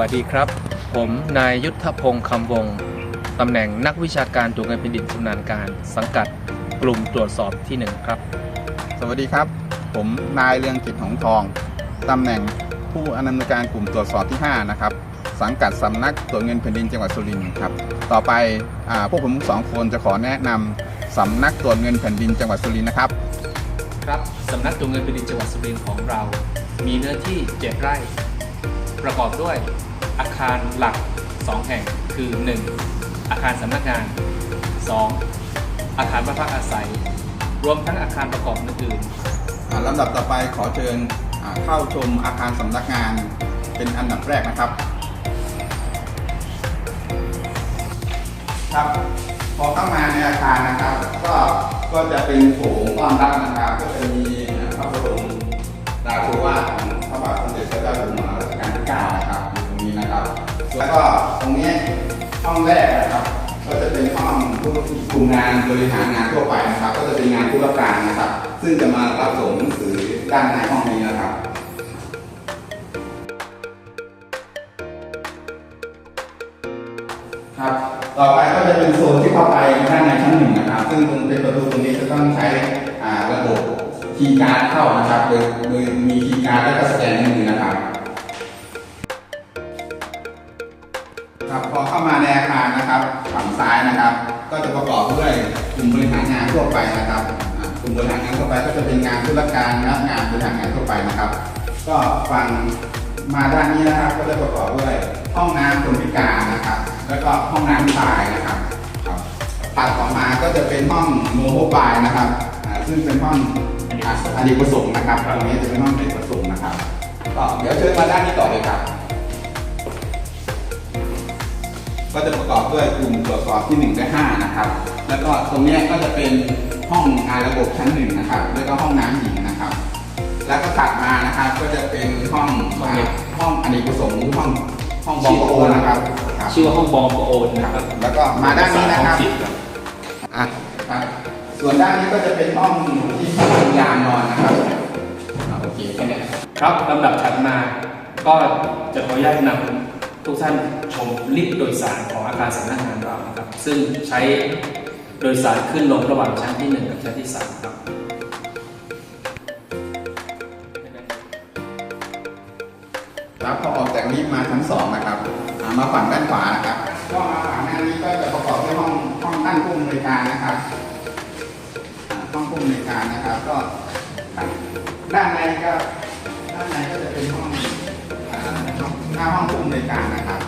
วัสดีครับ ผมนายยุทธพงศ์คำวงศ์ตำแหน่งนักวิชาการตรวจเงินแผ่นดินชำนาญการ สังกัดกลุ่มตรวจสอบที่ 1 ครับ สวัสดีครับ ผมนายเรืองกิจหงทองตำแหน่งผู้อำนวยการกลุ่มตรวจสอบที่ 5 นะครับ สังกัดสำนักตรวจเงินแผ่นดินจังหวัดสุรินทร์ครับ ต่อไปอาพวกผมทั้งสองคนจะขอแนะนำสำนักตรวจเงินแผ่นดินจังหวัดสุรินทร์นะครับ ครับสำนักตรวจเงินแผ่นดินจังหวัดสุรินทร์ของเรา มีเนื้อที่ 7 ไร่ ประกอบด้วย อาคารหลัก 2 แห่งคือ 1. อาคารสำนักงาน 2. อาคารบ้านพักอาศัย รวมทั้งอาคารประกอบอื่นอ่าลำดับต่อไปขอเชิญอ่าเข้าชมอาคารสำนักงานเป็นอันดับแรกนะครับ ครับพอเข้ามาในอาคารนะครับ ก็ก็จะเป็นโถงต้อนรับนะครับ ก็จะมีพระบรมราโชวาทของพระบาทสมเด็จพระเจ้าอยู่หัวรัชกาลที่9นะครับ แล้วก็ตรงนี้ห้องแรกนะครับ ก็จะเป็นห้องผู้กลุ่มงานบริหารงานทั่วไปนะครับ ก็จะเป็นงานธุรการนะครับ ซึ่งจะมารับส่งหนังสือด้านในห้องนี้นะครับครับต่อไปก็จะเป็นโซนที่เข้าไปด้านในชั้นหนึ่งนะครับ ซึ่งตรงเป็นประตูตรงนี้จะต้องใช้ระบบคีย์การ์ดเข้านะครับ โดยโดยมีคีย์การ์ดแล้วก็สแกนนิ้วมือนะครับามาในอาคารนะครับฝั่งซ้ายนะครับ ก็จะประกอบด้วยกลุ่มบริหารงานทั่วไปนะครับกลุ่มบริหารงานทั่วไปก็จะเป็นงานธุรการและงานบริหารงานทั่วไปนะครับ ก็ฝั่งมาด้านนี้นะครับก็จะประกอบด้วยห้องน้ำคนพิการนะครับ แล้วก็ห้องน้ำชายนะครับถัดต่อมาก็จะเป็นห้องโมโหบายนะครับ ซึ่งเป็นห้องอ่าอดีประสงค์นะครับตรงนี้จะเป็นห้องอดีตประสงค์นะครับก็เดี๋ยวเชิญมาด้านนี้ต่อเลยครับ ก็จะประกอบด้วยกลุ่มตรวจสอบที่ 1 และ 5 นะครับ แล้วก็ตรงเนี้ยก็จะเป็นห้องงานระบบชั้นหนึ่งนะครับ แล้วก็ห้องน้ำหญิงนะครับ แล้วก็ถัดมานะครับ ก็จะเป็นห้องห้องเด็กห้องอเนกประสงค์หรือห้องห้องบองโอนะครับครับๆชื่อว่าห้องบองปโอนนะครับ แล้วก็มาด้านนี้นะครับห้องสิครับอะครับส่วนด้านนี้ก็จะเป็นห้องที่ผู้ทำงานนอนนะครับอะโอเคแค่นี้ครับลำดับถัดมาก็จะขออนุญาตนำ ทุกท่านชมลิฟต์โดยสารของอาคารสำนักงานเรานะครับ ซึ่งใช้โดยสารขึ้นลงระหว่างชั้นที่ 1 กับชั้นที่ 3 ครับครับพอออกจากลิฟต์มาชั้นสองนะครับมาฝั่งด้านขวานะครับก็มาฝั่งด้านนี้ก็จะประกอบด้วยห้องห้องตั้งผู้อำนวยการนะครับห้องผู้อำนวยการนะครับ ก็ด้านในก็ด้านในก็จะเป็นห้อง น้าห้องผู้อำนวยการนะครับ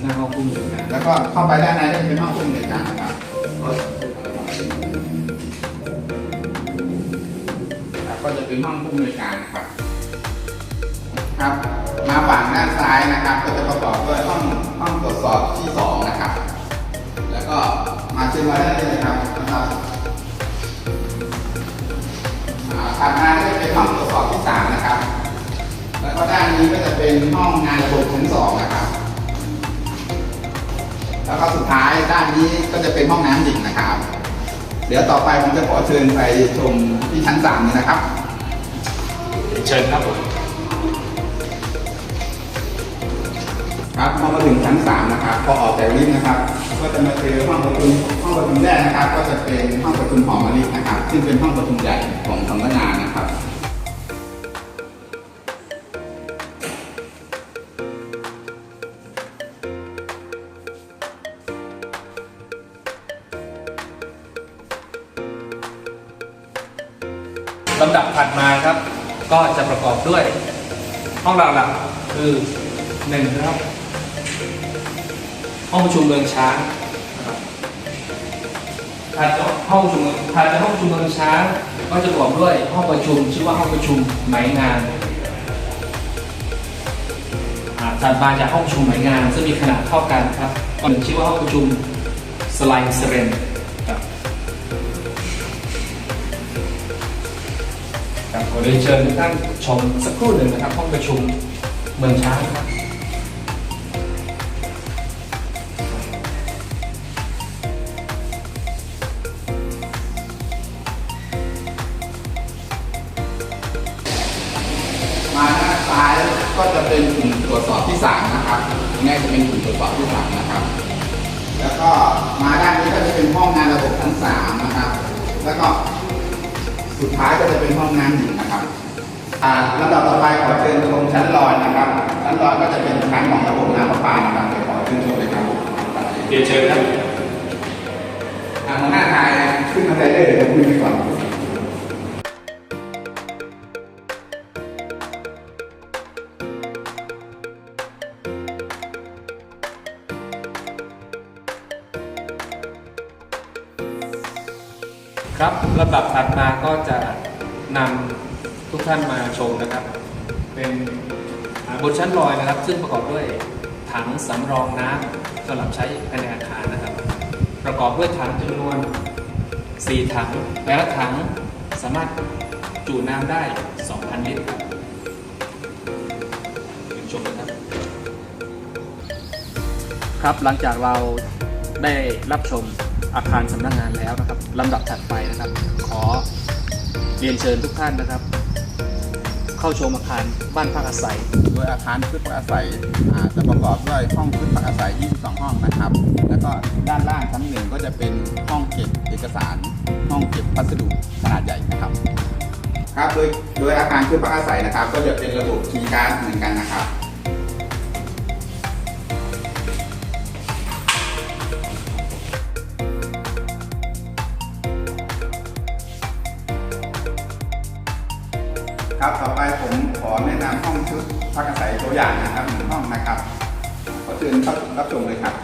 หน้าห้องผู้หญิงนะแล้วก็เข้าไปด้านในก็จะเป็นห้องผู้อำนวยการนะครับครับก็จะเป็นห้องผู้อำนวยการนะครับ ครับ มาฝั่งด้านซ้ายนะครับ ก็จะประกอบด้วยห้องห้องตรวจสอบที่สองนะครับ แล้วก็มาเชิญมาได้เลยนะครับนะครับอ่าถัดมาก็จะเป็นห้องตรวจสอบที่สามนะครับแล้ว ก็ด้านนี้ก็จะเป็นห้องงานระบบชั้นสองนะครับ แล้วก็สุดท้ายด้านนี้ก็จะเป็นห้องน้ำหญิงนะครับ เดี๋ยวต่อไปผมจะขอเชิญไปชมที่ชั้นสามนี้นะครับ เชิญครับผมครับพอมาถึงชั้นสามนะครับพอออกจากลิฟต์นะครับ ก็จะมาเจอห้องประชุมห้องประชุมแรกนะครับ ก็จะเป็นห้องประชุมหอมมะลินะครับ ซึ่งเป็นห้องประชุมใหญ่ของสำนักงานนะครับ ก็จะประกอบด้วย ห้องหลักๆคือหนึ่งครับห้องประชุมเมืองช้างถัดจากห้องประชุมถัดจากห้องประชุมเมืองช้าง ก็จะประกอบด้วยห้องประชุมชื่อว่าห้องประชุมหมายงานอ่าถัดมาจากห้องประชุมหมายงานซึ่งมีขนาดเท่ากันครับก็ชื่อว่าห้องประชุมสไลน์เซเรน ครับขอเรียนเชิญทุกท่านชมสักครู่หนึ่งนะครับห้องประชุมเมืองช้างครับมาด้านซ้ายก็จะเป็นกลุ่มตรวจสอบที่สามนะครับตรงนี้จะเป็นกลุ่มตรวจสอบที่สามนะครับ แล้วก็มาด้านนี้ก็จะเป็นห้องงานระบบชั้นสามนะครับ แล้วก็ สุดท้ายก็จะเป็นห้องน้ำหญิงนะครับอ่าลำดับต่อไปขอเชิญชมชั้นลอยนะครับ ชั้นลอยก็จะเป็นชั้นของระบบน้ำประปานะครับเดี๋ยวขอเชิญชมเลยครับเรียนเชิญครับอ่าหัวหน้าทายขึ้นมาได้เลยเดี๋ยวผมคุยไปก่อน ครับลำดับถัดมาก็จะนำทุกท่านมาชมนะครับ เป็นบนชั้นลอยนะครับ ซึ่งประกอบด้วยถังสำรองน้ำสำหรับใช้ภายในอาคารนะครับ ประกอบด้วยถังจำนวน 4 ถังแต่ละถังสามารถจุน้ำได้ 2,000 ลิตรครับเชิญชมนะครับ ครับหลังจากเราได้รับชม อาคารสำนักงานแล้วนะครับลำดับถัดไปนะครับ ขอเรียนเชิญทุกท่านนะครับ เข้าชมอาคารบ้านพักอาศัย โดยอาคารพืชพักอาศัยอ่าจะประกอบด้วยห้องพืชพักอาศัย 22 ห้องนะครับ แล้วก็ด้านล่างชั้นหนึ่งก็จะเป็นห้องเก็บเอกสาร ห้องเก็บพัสดุขนาดใหญ่นะครับ ครับโดยโดยอาคารพืชพักอาศัยนะครับ ก็จะเป็นระบบคีย์การ์ดเหมือนกันนะครับ ครับต่อไปผมขอแนะนำห้องชุดพักอาศัยตัวอย่างนะครับหนึ่งห้องนะครับขอเชิญรับชมเลยครับ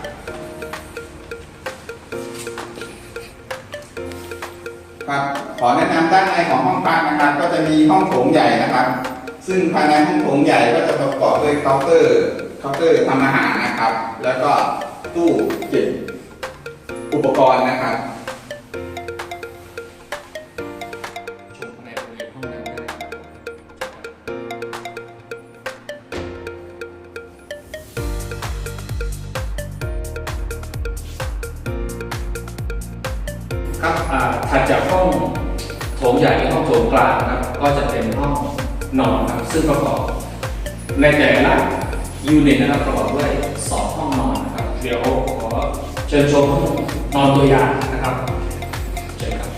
ครับขอแนะนำด้านในของห้องพักนะครับ ก็จะมีห้องโถงใหญ่นะครับ ซึ่งภายในห้องโถงใหญ่ก็จะประกอบด้วยเคาน์เตอร์เคาน์เตอร์ทำอาหารนะครับ แล้วก็ตู้เก็บอุปกรณ์นะครับ ครับถัดจากห้องโถงใหญ่หรือห้องโถงกลางนะครับ ก็จะเป็นห้องนอนครับซึ่งประกอบในแต่ละยูนิตนะครับประกอบด้วยสองห้องนอนนะครับ เดี๋ยวขอเชิญชมห้องนอนตัวอย่างนะครับเชิญครับ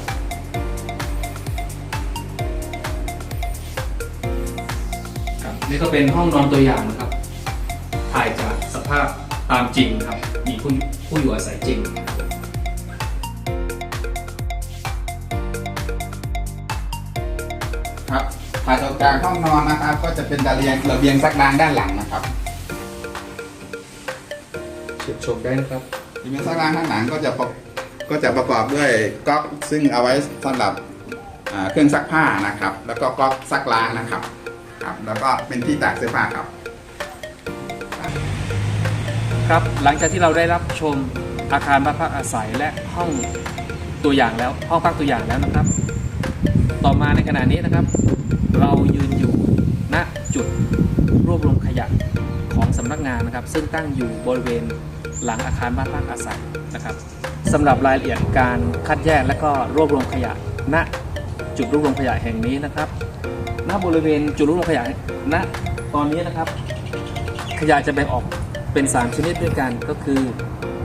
ครับนี่ก็เป็นห้องนอนตัวอย่างนะครับ ถ่ายจากสภาพตามจริงครับ มีผู้ผู้อยู่อาศัยจริง ครับถ่ายออกจากห้องนอนนะครับ ก็จะเป็นระเบียงระเบียงซักล้างด้านหลังนะครับเชิญชมได้นะครับระเบียงซักล้างด้านหลังก็จะประก็จะประกอบด้วยก๊อกซึ่งเอาไว้สำหรับอ่าเครื่องซักผ้านะครับ แล้วก็ก๊อกซักล้างนะครับครับแล้วก็เป็นที่ตากเสื้อผ้าครับครับหลังจากที่เราได้รับชมอาคารบ้านพักอาศัยและห้องตัวอย่างแล้ว ห้องพักตัวอย่างแล้วนะครับ ต่อมาในขณะนี้นะครับ เรายืนอยู่ณจุดรวบรวมขยะของสำนักงานนะครับ ซึ่งตั้งอยู่บริเวณหลังอาคารบ้านพักอาศัยนะครับสำหรับรายละเอียดการคัดแยกและก็รวบรวมขยะณจุดรวบรวมขยะแห่งนี้นะครับณบริเวณจุดรวบรวมขยะณตอนนี้นะครับ ขยะจะแบ่งออกเป็น 3 ชนิดด้วยกันก็คือ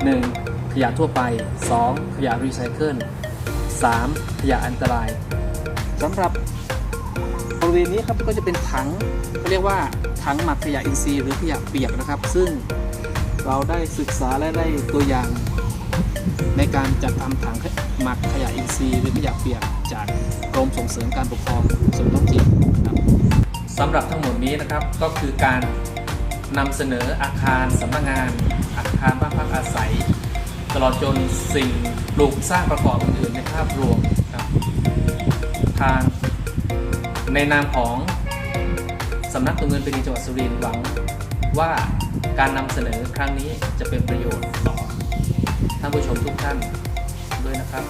1. ขยะทั่วไป 2. ขยะรีไซเคิล 3. ขยะอันตราย สำหรับบริเวณนี้ครับก็จะเป็นถังเขาเรียกว่าถังหมักขยะอินทรีย์หรือขยะเปียกนะครับ ซึ่งเราได้ศึกษาและได้ตัวอย่าง ในการจัดทำถังหมักขยะอินทรีย์หรือขยะเปียกจากกรมส่งเสริมการปกครองส่วนท้องถิ่นครับสำหรับทั้งหมดนี้นะครับก็คือการนำเสนออาคารสำนักงาน อาคารบ้านพักอาศัย ตลอดจนสิ่งปลูกสร้างประกอบอื่นๆในภาพรวม ทาง ในนามของสำนักตัวเงินเป็นดินจังหวัดสุรินทร์หวังว่าการนำเสนอครั้งนี้จะเป็นประโยชน์ต่อท่านผู้ชมทุกท่านด้วยนะครับ